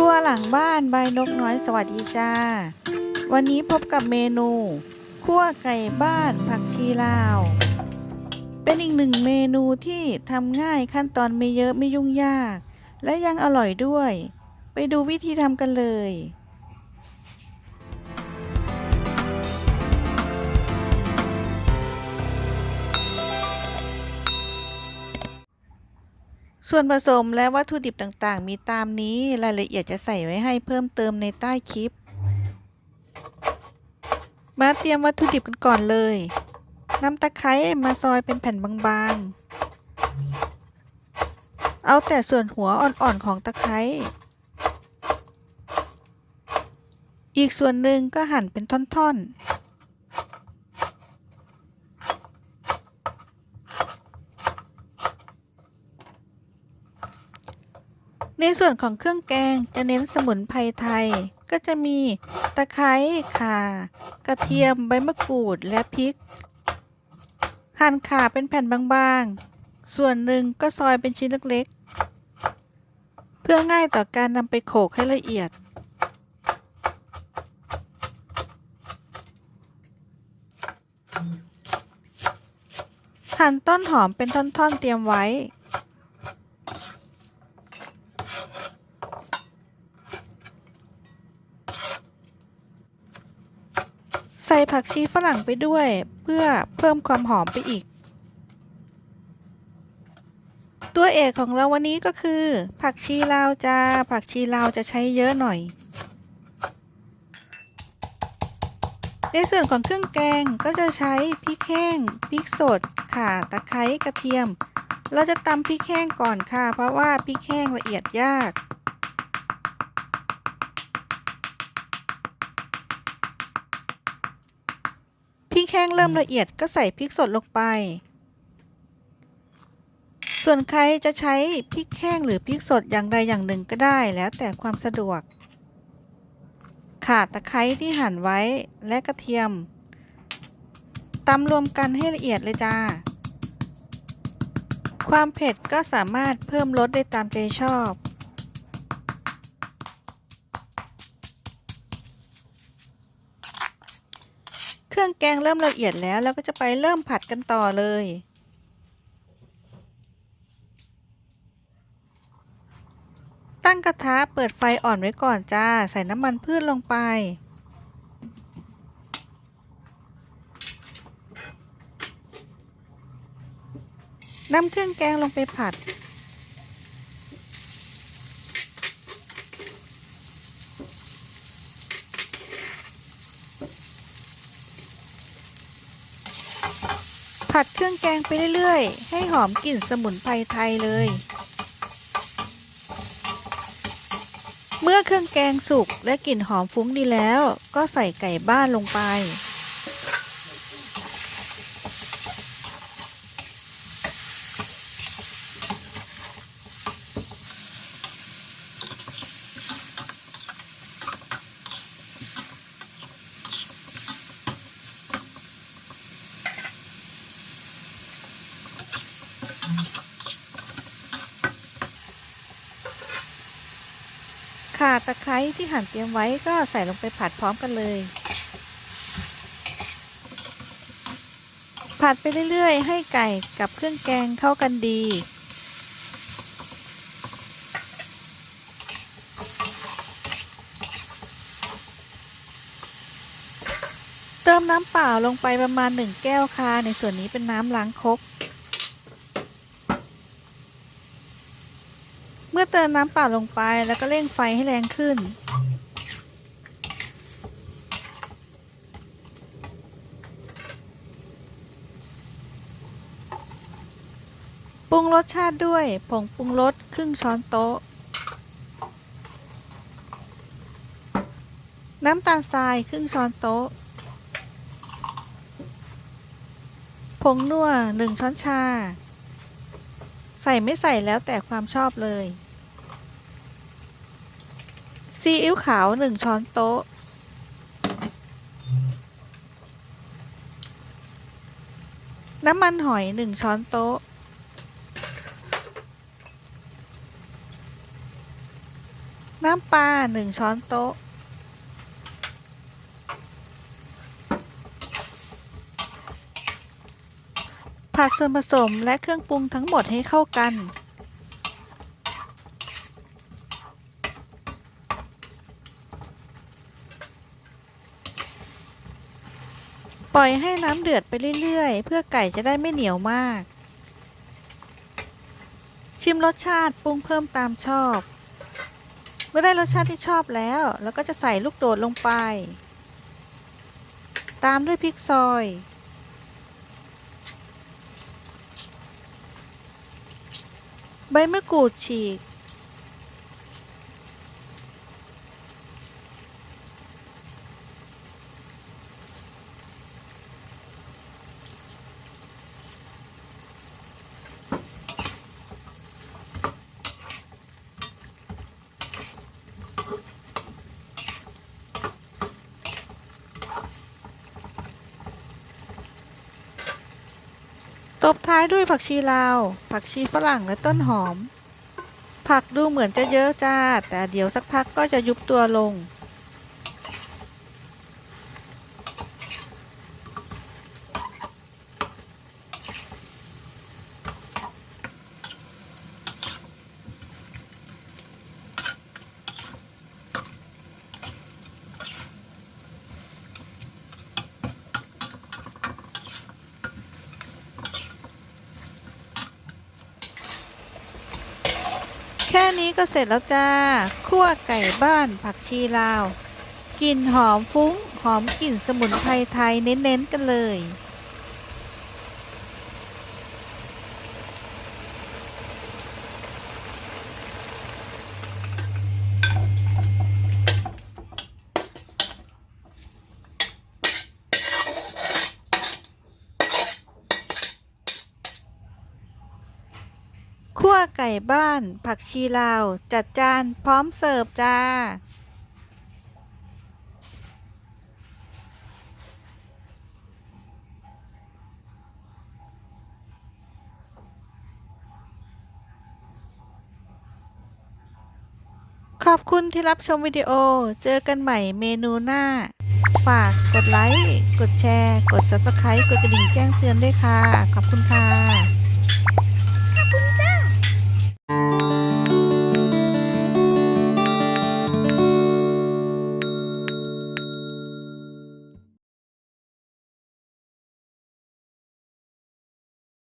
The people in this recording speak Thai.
รัวหลังบ้านใบนกน้อยสวัสดีจ้า วันนี้พบกับเมนูคั่วไก่บ้านผักชีลาว เป็นอีกหนึ่งเมนูที่ทำง่ายขั้นตอนไม่เยอะไม่ยุ่งยาก และยังอร่อยด้วย ไปดูวิธีทำกันเลย ส่วนผสมและวัตถุดิบต่างๆ มีตามนี้รายละเอียดจะใส่ไว้ให้เพิ่มเติมในใต้คลิป มาเตรียมวัตถุดิบกันก่อนเลยนำตะไคร้มาซอยเป็นแผ่นบางๆ เอาแต่ส่วนหัวอ่อนๆของตะไคร้ อีกส่วนหนึ่งก็หั่นเป็นท่อนๆ ในส่วนของเครื่องแกงจะเน้นสมุนไพรไทย ก็จะมีตะไคร้ข่า กระเทียมใบมะกรูดและพริก หั่นข่าเป็นแผ่นบางๆ ส่วนหนึ่งก็ซอยเป็นชิ้นเล็กๆ เพื่อง่ายต่อการนำไปโขลกให้ละเอียด หั่นต้นหอมเป็นท่อนๆเตรียมไว้ ใส่ผักชีฝรั่งไปด้วย เพื่อเพิ่มความหอมไปอีก ตัวเอกของเราวันนี้ก็คือ ผักชีลาวจ้าผักชีลาวจะใช้เยอะหน่อย ในส่วนของเครื่องแกงก็จะใช้พริกแห้งพริกสดข่าตะไคร้กระเทียม เราจะตำพริกแห้งก่อนค่ะ เพราะว่าพริกแห้งละเอียดยากพริกแห้งเริ่มละเอียดก็ใส่พริกสดลงไป ส่วนใครจะใช้พริกแห้งหรือพริกสดอย่างใดอย่างหนึ่งก็ได้แล้วแต่ความสะดวก ข่าตะไคร้ที่หั่นไว้และกระเทียมตำรวมกันให้ละเอียดเลยจ้า ความเผ็ดก็สามารถเพิ่มลดได้ตามใจชอบ เครื่องแกงเริ่มละเอียดแล้วเราก็จะไปเริ่มผัดกันต่อเลย ตั้งกระทะเปิดไฟอ่อนไว้ก่อนจ้า ใส่น้ำมันพืชลงไป นำเครื่องแกงลงไปผัด ผัดเครื่องแกงไปเรื่อยๆ ให้หอมกลิ่นสมุนไพรไทยเลย เมื่อเครื่องแกงสุกและกลิ่นหอมฟุ้งดีแล้ว ก็ใส่ไก่บ้านลงไป ข่าตะไคร้ที่หั่นเตรียมไว้ก็ใส่ลงไปผัดพร้อมกันเลย ผัดไปเรื่อยๆ ให้ไก่กับเครื่องแกงเข้ากันดี เติมน้ำเปล่าลงไปประมาณ 1 แก้วค่ะ ในส่วนนี้เป็นน้ำล้างครก มื่อเติมน้ำเปล่าลงไปแล้วก็เร่งไฟให้แรงขึ้น ปรุงรสชาติด้วยผงปรุงรสครึ่งช้อนโต๊ะ น้ำตาลทรายครึ่งช้อนโต๊ะ ผงนัวหนึ่งช้อนชาใส่ไม่ใส่แล้วแต่ความชอบเลย ซีอิ๊วขาวหนึ่งช้อนโต๊ะ น้ำมันหอยหนึ่งช้อนโต๊ะ น้ำปลา1ช้อนโต๊ะ ผัดส่วนผสมและเครื่องปรุงทั้งหมดให้เข้ากัน ปล่อยให้น้ำเดือดไปเรื่อยๆ เพื่อไก่จะได้ไม่เหนียวมาก ชิมรสชาติปรุงเพิ่มตามชอบ เมื่อได้รสชาติที่ชอบแล้วเราก็จะใส่ลูกโดดลงไป ตามด้วยพริกซอย ใบมะกรูดฉีก บท้ายด้วยผักชีลาว ผักชีฝรั่งและต้นหอม ผักดูเหมือนจะเยอะจ้า แต่เดี๋ยวสักพักก็จะยุบตัวลง แค่นี้ก็เสร็จแล้วจ้าคั่วไก่บ้านผักชีลาว กลิ่นหอมฟุ้ง หอมกลิ่นสมุนไพรไทยเน้นๆกันเลย คั่วไก่บ้าน ผักชีลาว จัดจานพร้อมเสิร์ฟจ้า ขอบคุณที่รับชมวิดีโอ เจอกันใหม่เมนูหน้า ฝากกดไลค์ กดแชร์ กด subscribe กดกระดิ่งแจ้งเตือนด้วยค่ะ ขอบคุณค่ะ